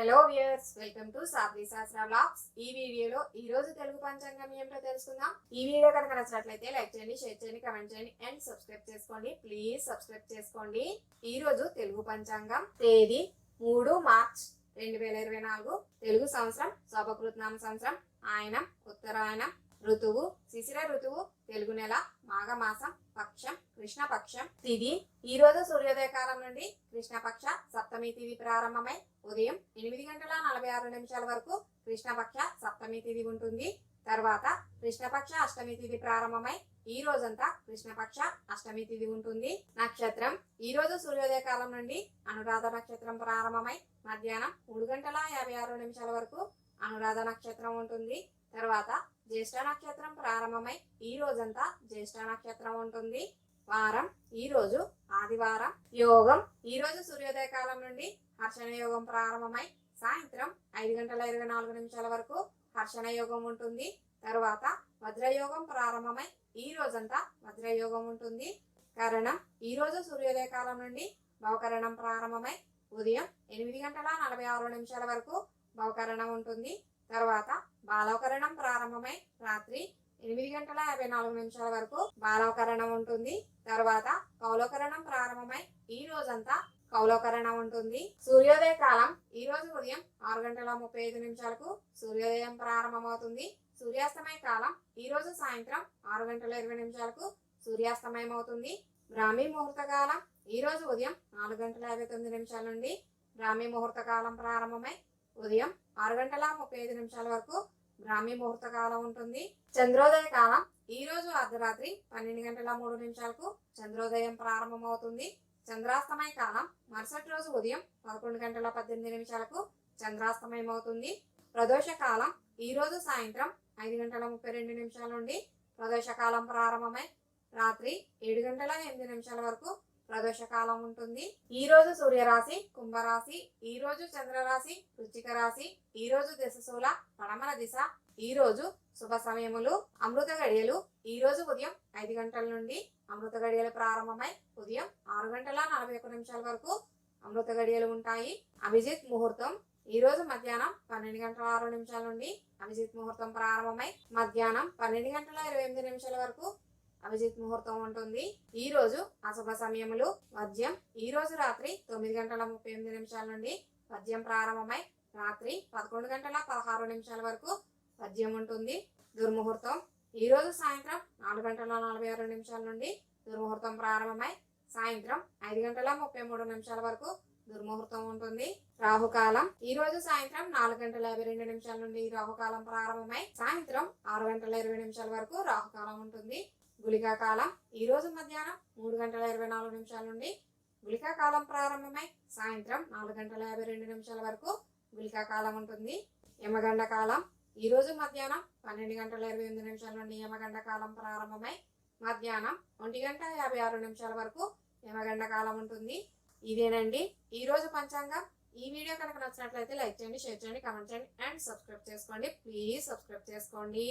Hello viewers welcome to Sadhvi Shastra blogs ఈ వీడియోలో ఈ రోజు తెలుగు పంచాంగం ఏంటో తెలుసుకుందాం ఈ వీడియో కనుక నచ్చినట్లయితే లైక్ చేయండి షేర్ చేయండి కమెంట్ చేయండి అండ్ సబ్స్క్రైబ్ చేసుకోండి. ప్లీజ్ సబ్స్క్రైబ్ చేసుకోండి. ఈ రోజు తెలుగు పంచాంగం తేదీ మూడు మార్చ్ రెండు వేల ఇరవై నాలుగు. తెలుగు సంవత్సరం శోభకృతనామ సంవత్సరం ఆయన ఉత్తరాయణం. ఋతువు శిశిర ఋతువు తెలుగు నెల మాఘమాసం పక్షం కృష్ణపక్షం తిది. ఈ రోజు సూర్యోదయ కాలం నుండి కృష్ణపక్ష సప్తమి తిది ప్రారంభమై ఉదయం ఎనిమిది గంటల నలభై ఆరు నిమిషాల వరకు కృష్ణపక్ష సప్తమి తిది ఉంటుంది. తర్వాత కృష్ణపక్ష అష్టమి తిథి ప్రారంభమై ఈ రోజంతా కృష్ణపక్ష అష్టమి తిథి ఉంటుంది. నక్షత్రం ఈ రోజు సూర్యోదయ కాలం నుండి అనురాధ నక్షత్రం ప్రారంభమై మధ్యాహ్నం మూడు గంటల యాభై ఆరు నిమిషాల వరకు అనురాధ నక్షత్రం ఉంటుంది. తర్వాత జ్యేష్ఠ నక్షత్రం ప్రారంభమై ఈ రోజంతా జ్యేష్ఠ నక్షత్రం ఉంటుంది. వారం ఈ రోజు ఆదివారం. యోగం ఈ రోజు సూర్యోదయ కాలం నుండి హర్షణ యోగం ప్రారంభమై సాయంత్రం ఐదు గంటల ఇరవై నాలుగు నిమిషాల వరకు హర్షణ యోగం ఉంటుంది. తర్వాత వజ్రయోగం ప్రారంభమై ఈ రోజంతా వజ్రయోగం ఉంటుంది. కరణం ఈ రోజు సూర్యోదయ కాలం నుండి భవకరణం ప్రారంభమై ఉదయం ఎనిమిది గంటల నలభై ఆరు నిమిషాల వరకు భవకరణం ఉంటుంది. తర్వాత బాలవకరణం ప్రారంభమై రాత్రి ఎనిమిది గంటల యాభై నాలుగు నిమిషాల వరకు బాలవకరణం ఉంటుంది. తర్వాత కౌలకరణం ప్రారంభమై ఈ రోజంతా కౌలకరణం ఉంటుంది. సూర్యోదయ కాలం ఈ రోజు ఉదయం ఆరు గంటల ముప్పై ఐదు నిమిషాలకు సూర్యోదయం ప్రారంభమవుతుంది. సూర్యాస్తమయ కాలం ఈ రోజు సాయంత్రం ఆరు గంటల ఇరవై నిమిషాలకు సూర్యాస్తమయం అవుతుంది బ్రాహ్మీ ముహూర్త కాలం ఈ రోజు ఉదయం నాలుగు గంటల యాభై తొమ్మిది నిమిషాల నుండి బ్రాహ్మీ ముహూర్త కాలం ప్రారంభమై ఉదయం ఆరు గంటల ముప్పై ఐదు నిమిషాల వరకు బ్రాహ్మీ ముహూర్త కాలం ఉంటుంది. చంద్రోదయ కాలం. ఈ రోజు అర్ధరాత్రి పన్నెండు గంటల మూడు నిమిషాలకు చంద్రోదయం ప్రారంభమవుతుంది. చంద్రాస్తమయ కాలం. మరుసటి రోజు ఉదయం పదకొండు గంటల పద్దెనిమిది నిమిషాలకు చంద్రాస్తమయం అవుతుంది ప్రదోష కాలం. ఈ రోజు సాయంత్రం ఐదు గంటల ముప్పై రెండు నిమిషాల నుండి ప్రదోష కాలం ప్రారంభమై రాత్రి ఏడు గంటల ఎనిమిది నిమిషాల వరకు ప్రదోషకాలం ఉంటుంది ఈ రోజు సూర్యరాశి కుంభరాశి ఈ రోజు చంద్రరాశి వృచ్చిక రాశి ఈ రోజు దిశశూల పడమర దిశ ఈ రోజు శుభ సమయములు అమృత గడియలు ఈ రోజు ఉదయం ఐదు గంటల నుండి అమృత గడియలు ప్రారంభమై ఉదయం ఆరు గంటల నలభై ఒక్క నిమిషాల వరకు అమృత గడియలు ఉంటాయి. అభిజిత్ ముహూర్తం ఈ రోజు మధ్యాహ్నం పన్నెండు గంటల ఆరు నిమిషాల నుండి అభిజిత్ ముహూర్తం ప్రారంభమై మధ్యాహ్నం పన్నెండు గంటల ఇరవై ఎనిమిది నిమిషాల వరకు అభిజిత్ ముహూర్తం ఉంటుంది. ఈ రోజు అశుభ సమయములు మద్యం ఈ రోజు రాత్రి తొమ్మిది గంటల ముప్పై ఎనిమిది నిమిషాల నుండి మద్యం ప్రారంభమై రాత్రి పదకొండు గంటల పదహారు నిమిషాల వరకు మద్యం ఉంటుంది. దుర్ముహూర్తం ఈ రోజు సాయంత్రం నాలుగు గంటల నలభై ఆరు నిమిషాల నుండి దుర్ముహూర్తం ప్రారంభమై సాయంత్రం ఐదు గంటల ముప్పై మూడు నిమిషాల వరకు దుర్ముహూర్తం ఉంటుంది. రాహుకాలం ఈ రోజు సాయంత్రం నాలుగు గంటల యాభై రెండు నిమిషాల నుండి రాహుకాలం ప్రారంభమై సాయంత్రం ఆరు గంటల ఇరవై నిమిషాల వరకు రాహుకాలం ఉంటుంది. గుళికా కాలం ఈరోజు మధ్యాహ్నం మూడు గంటల ఇరవై నాలుగు నిమిషాల నుండి గుళికా కాలం ప్రారంభమై సాయంత్రం నాలుగు గంటల యాభై రెండు నిమిషాల వరకు గుళికా కాలం ఉంటుంది. యమగండ కాలం ఈరోజు మధ్యాహ్నం పన్నెండు గంటల ఇరవై ఎనిమిది నిమిషాల నుండి యమగండ కాలం ప్రారంభమై మధ్యాహ్నం ఒంటి గంట యాభై ఆరు నిమిషాల వరకు యమగండ కాలం ఉంటుంది. ఇదేనండి. ఈరోజు పంచాంగం. ఈ వీడియో కనుక నచ్చినట్లయితే లైక్ చేయండి షేర్ చేయండి కామెంట్ చేయండి అండ్ సబ్స్క్రైబ్ చేసుకోండి. ప్లీజ్ సబ్స్క్రైబ్ చేసుకోండి.